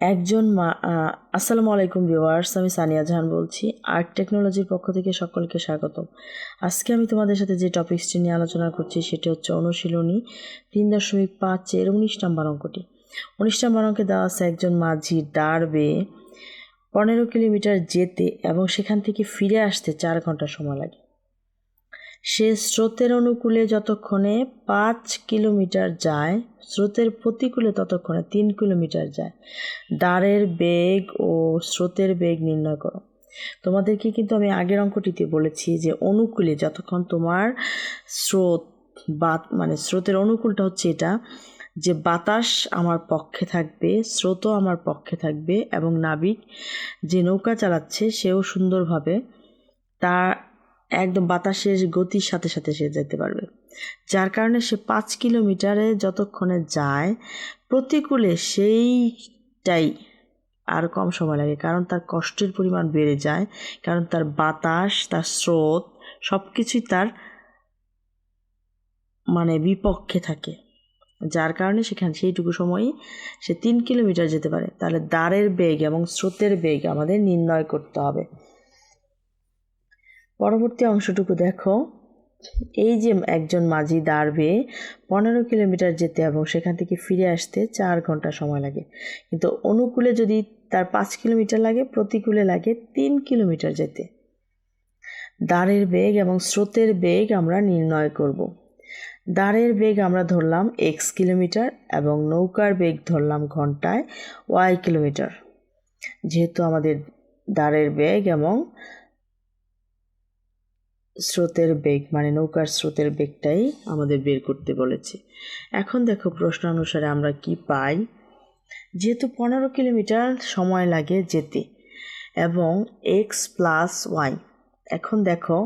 একজন মা আসসালামু আলাইকুম ভিউয়ার্স, আমি সানিয়া জাহান বলছি, আর্ট টেকনোলজির পক্ষ থেকে সকলকে স্বাগতম। আজকে আমি তোমাদের সাথে যে টপিকসটি নিয়ে আলোচনা করছি, সেটি হচ্ছে অনুশীলনী তিন দশমিক পাঁচের উনিশ নম্বর অঙ্কটি। উনিশ নম্বর অঙ্কে দেওয়া আছে, একজন মাঝি দাঁড় বেয়ে পনেরো কিলোমিটার যেতে এবং সেখান থেকে ফিরে আসতে চার ঘণ্টা সময় লাগে। সে স্রোতের অনুকূলে যতক্ষণে পাঁচ কিলোমিটার যায়, স্রোতের প্রতিকূলে ততক্ষণে তিন কিলোমিটার যায়। দাঁড়ের বেগ ও স্রোতের বেগ নির্ণয় করো। তোমাদেরকে কিন্তু আমি আগের অঙ্কটিতে বলেছি যে অনুকূলে যতক্ষণ তোমার স্রোত বা মানে স্রোতের অনুকূলটা হচ্ছে এটা, যে বাতাস আমার পক্ষে থাকবে, স্রোতও আমার পক্ষে থাকবে এবং নাবিক যে নৌকা চালাচ্ছে সেও সুন্দরভাবে তার একদম বাতাসের গতির সাথে সাথে সে যেতে পারবে। যার কারণে সে পাঁচ কিলোমিটারে যতক্ষণে যায়, প্রতিকূলে সেইটাই আর কম সময় লাগে। কারণ তার কষ্টের পরিমাণ বেড়ে যায়, কারণ তার বাতাস, তার স্রোত সব কিছুই তার মানে বিপক্ষে থাকে। যার কারণে সেখানে, সেইটুকু সময়ই সে তিন কিলোমিটার যেতে পারে। তাহলে দাঁড়ের বেগ এবং স্রোতের বেগ আমাদের নির্ণয় করতে হবে। পরবর্তী অংশটুকু দেখো। এই যে একজন মাঝি দাঁড়বে, পনেরো কিলোমিটার যেতে এবং সেখান থেকে ফিরে আসতে চার ঘণ্টা সময় লাগে। কিন্তু অনুকূলে যদি তার পাঁচ কিলোমিটার লাগে, প্রতিকূলে লাগে তিন কিলোমিটার যেতে। দাঁড়ের বেগ এবং স্রোতের বেগ আমরা নির্ণয় করব। দাঁড়ের বেগ আমরা ধরলাম এক্স কিলোমিটার এবং নৌকার বেগ ধরলাম ঘন্টায় ওয়াই কিলোমিটার। যেহেতু আমাদের দাঁড়ের বেগ এবং স্রোতের বেগ মানে নৌকার স্রোতের বেগটাই আমাদের বের করতে বলেছে। এখন দেখো প্রশ্ন অনুসারে আমরা কি পাই? যেহেতু পনেরো কিলোমিটার সময় লাগে যেতে, এবং এক্স প্লাস ওয়াই, এখন দেখো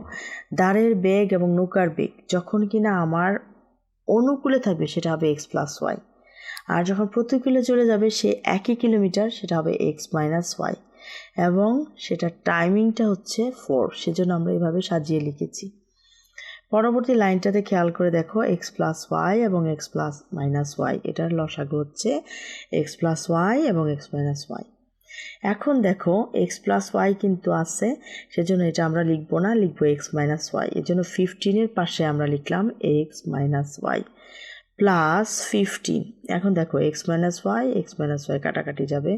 দাঁড়ের বেগ এবং নৌকার বেগ, যখন কিনা আমার অনুকূলে থাকবে সেটা হবে এক্স প্লাস ওয়াই, আর যখন প্রতিকূলে চলে যাবে সে একই কিলোমিটার, সেটা হবে এক্স মাইনাস ওয়াই। এবং সেটার টাইমিংটা হচ্ছে ফোর সেজন্য আমরা এইভাবে সাজিয়ে লিখেছি। পরবর্তী লাইনটাতে খেয়াল করে দেখো এক্স প্লাস ওয়াই এবং এক্স প্লাস মাইনাস ওয়াই এটার লসাগু হচ্ছে এক্স প্লাস ওয়াই এবং এক্স মাইনাস ওয়াই এখন দেখো এক্স প্লাস ওয়াই কিন্তু আছে, সেজন্য এটা আমরা লিখব না, লিখব এক্স মাইনাস ওয়াই এর জন্য ফিফটিনের পাশে আমরা লিখলাম x minus y plus fifteen এখন দেখো x minus y x minus y কাটাকাটি যাবে।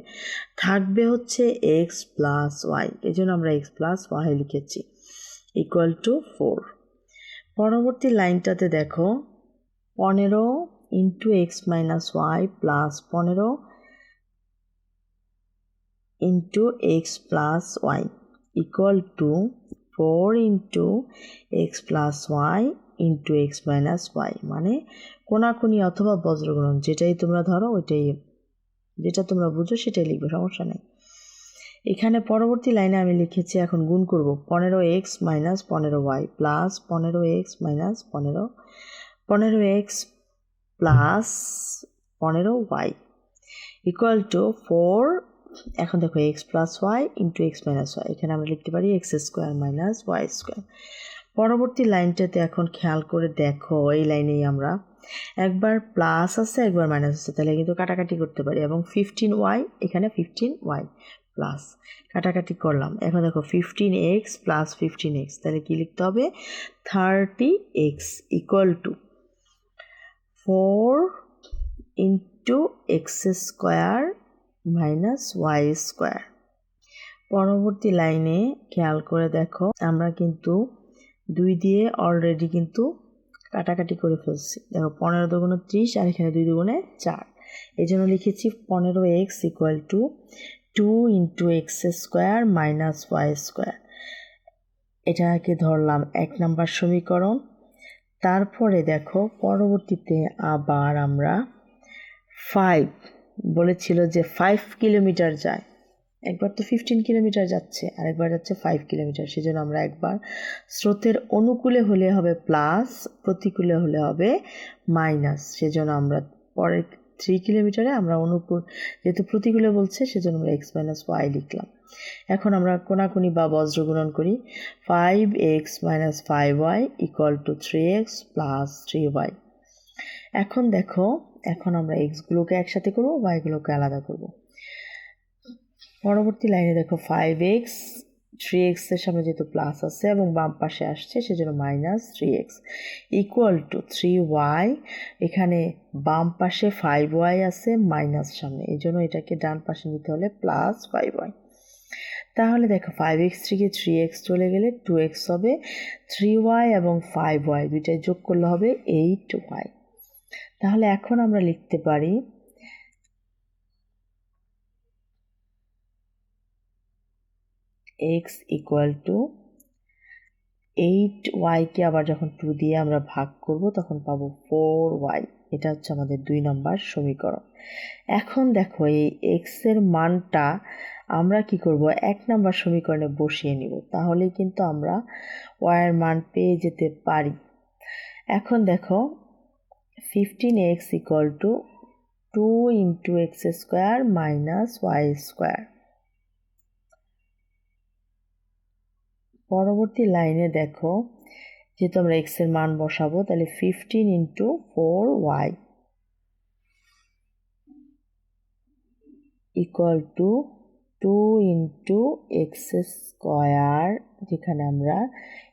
থাকবে হচ্ছে এক্স প্লাস ওয়াই এই জন্য আমরা এক্স প্লাস ওয়াই লিখেছি। ইকুয়াল টু ফোর পরবর্তী লাইনটাতে দেখো, পনেরো into x minus y plus পনেরো into x plus y equal to four into x plus y into x minus y মানে কোনাকুনি অথবা বজ্রগ্রহণ, যেটাই তোমরা ধরো, ওইটাই, যেটা তোমরা বুঝো সেটাই লিখবে, সমস্যা নেই। এখানে পরবর্তী লাইনে আমি লিখেছি এখন গুণ করব, পনেরো এক্স মাইনাস পনেরো ওয়াই প্লাস পনেরো এক্স মাইনাস পনেরো পনেরো এক্স প্লাস পনেরো ওয়াই ইকুয়াল টু ফোর, এখন দেখো x plus y into x minus y, এখানে আমরা লিখতে পারি x square minus y square. পরবর্তী লাইনটাতে এখন খেয়াল করে দেখো, এই লাইনেই আমরা। একবার প্লাস আছে, একবার মাইনাস আছে, তাহলে কিন্তু কাটাকাটি করতে পারি। এবং ফিফটিন ওয়াই এখানে ফিফটিন ওয়াই প্লাস কাটাকাটি করলাম। এখন দেখো fifteen x plus fifteen x তাহলে কী লিখতে হবে? Thirty x equal to four into x square minus y square পরবর্তী লাইনে খেয়াল করে দেখো, আমরা কিন্তু দুই দিয়ে অলরেডি কিন্তু কাটাকাটি করে ফেলছি। দেখো, পনেরো দুগুণে ত্রিশ আর এখানে দুই দুগুণে চার। এই জন্য লিখেছি পনেরো x equal to two into x square minus y square এটাকে ধরলাম এক নাম্বার সমীকরণ। তারপরে দেখো, পরবর্তীতে আবার আমরা ফাইভ বলেছিল যে ফাইভ কিলোমিটার যায়। একবার তো ফিফটিন কিলোমিটার যাচ্ছে, আরেকবার যাচ্ছে ফাইভ কিলোমিটার সেজন্য আমরা একবার স্রোতের অনুকূলে হলে হবে প্লাস প্রতিকূলে হলে হবে মাইনাস সেজন্য আমরা পরের থ্রি কিলোমিটারে আমরা অনুকূল, যেহেতু প্রতিকূলে বলছে, সেজন্য আমরা এক্স মাইনাস ওয়াই লিখলাম। এখন আমরা কোনাকুনি বা বজ্র গুণন করি। Five x minus five y equal to three x plus three y এখন দেখো, এখন আমরা এক্সগুলোকে একসাথে করব ওয়াইগুলোকে আলাদা করব। পরবর্তী লাইনে দেখো ফাইভ এক্স থ্রি এক্সের সামনে যেহেতু প্লাস আছে এবং বাম পাশে আসছে, সেজন্য minus three x equal to three y এখানে বাম পাশে ফাইভ ওয়াই আছে মাইনাস সামনে। এই জন্য এটাকে ডান পাশে নিতে হলে প্লাস ফাইভ ওয়াই তাহলে দেখো ফাইভ এক্স থেকে থ্রি এক্স চলে গেলে টু এক্স হবে থ্রি ওয়াই এবং ফাইভ ওয়াই দুইটাই যোগ করলে হবে এইট ওয়াই তাহলে এখন আমরা লিখতে পারি এক্স ইকুয়াল টু এইট ওয়াইকে আবার যখন টু দিয়ে আমরা ভাগ করব, তখন পাবো ফোর ওয়াই এটা হচ্ছে আমাদের দুই নম্বর সমীকরণ। এখন দেখো, এই এক্সের মানটা আমরা কি করব? এক নাম্বার সমীকরণে বসিয়ে নিব। তাহলে কিন্তু আমরা ওয়াইয়ের মান পেয়ে যেতে পারি। এখন দেখো fifteen x equal to two into x square minus y square পরবর্তী লাইনে দেখো, যেহেতু আমরা এক্সের মান বসাবো, তাহলে fifteen into four y equal to two into x square যেখানে আমরা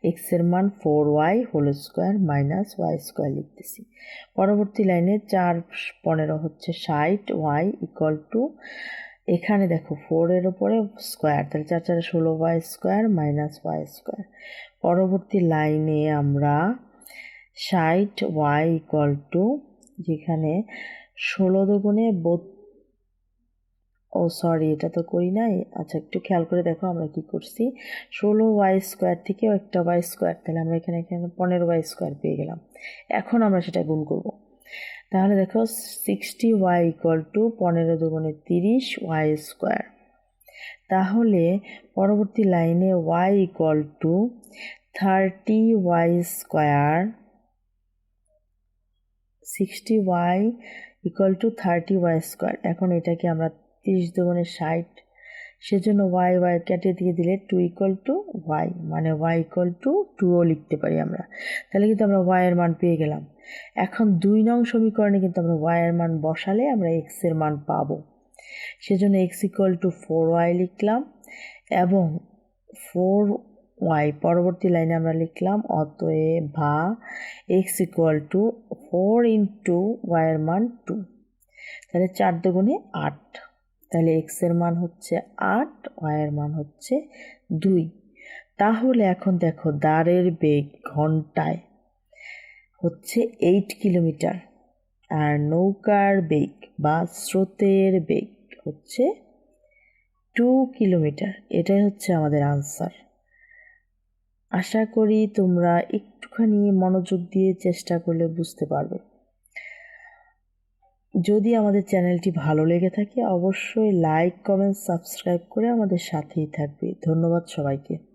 এক্সের মান four y whole square minus y square লিখতেছি। পরবর্তী লাইনে চার পনেরো হচ্ছে ষাট ওয়াই ইকুয়াল টু এখানে দেখো ফোরের ওপরে স্কোয়ার তাহলে চার চারে ষোলো y square minus y square পরবর্তী লাইনে আমরা ষাট ওয়াই ইকুয়াল টু যেখানে ষোলো দুগুণে বত, ও সরি এটা তো করি নাই। আচ্ছা একটু খেয়াল করে দেখো আমরা কি করছি। ষোলো ওয়াই স্কোয়ার থেকেও একটা ওয়াই স্কোয়ার তাহলে আমরা এখানে এখানে পনেরো ওয়াই স্কোয়ার পেয়ে গেলাম। এখন আমরা সেটা গুণ করব। তাহলে দেখো সিক্সটি ওয়াই ইকুয়াল টু পনেরো দুগুণে তিরিশ ওয়াই স্কোয়ার তাহলে পরবর্তী লাইনে y equal to thirty y square sixty y equal to thirty y square এখন এটাকে আমরা তিরিশ দুগুণে ষাট, সেজন্য ওয়াই ওয়াই কেটে দিয়ে দিলে টু ইকুয়াল টু ওয়াই মানে ওয়াই ইকুয়াল টু টুও লিখতে পারি আমরা। তাহলে কিন্তু আমরা ওয়াইয়ের মান পেয়ে গেলাম। এখন দুই নং সমীকরণে কিন্তু আমরা ওয়াইয়ের মান বসালে আমরা এক্সের মান পাবো। সেজন্য x equal to four y লিখলাম এবং ফোর ওয়াই পরবর্তী লাইনে আমরা লিখলাম, অতএব ভা x equal to four into ওয়াইয়ের মান টু তাহলে চার দুগুণে আট। তাহলে এক্সের মান হচ্ছে আট ওয়াইয়ের মান হচ্ছে দুই। তাহলে এখন দেখো দাঁড়ের বেগ ঘন্টায়। হচ্ছে এইট কিলোমিটার আর নৌকার বেগ বা স্রোতের বেগ হচ্ছে টু কিলোমিটার এটাই হচ্ছে আমাদের আনসার আশা করি তোমরা একটুখানি মনোযোগ দিয়ে চেষ্টা করলে বুঝতে পারবে। যদি আমাদের চ্যানেলটি ভালো লেগে থাকে, অবশ্যই লাইক কমেন্ট সাবস্ক্রাইব করে আমাদের সাথেই থাকবে। ধন্যবাদ সবাইকে।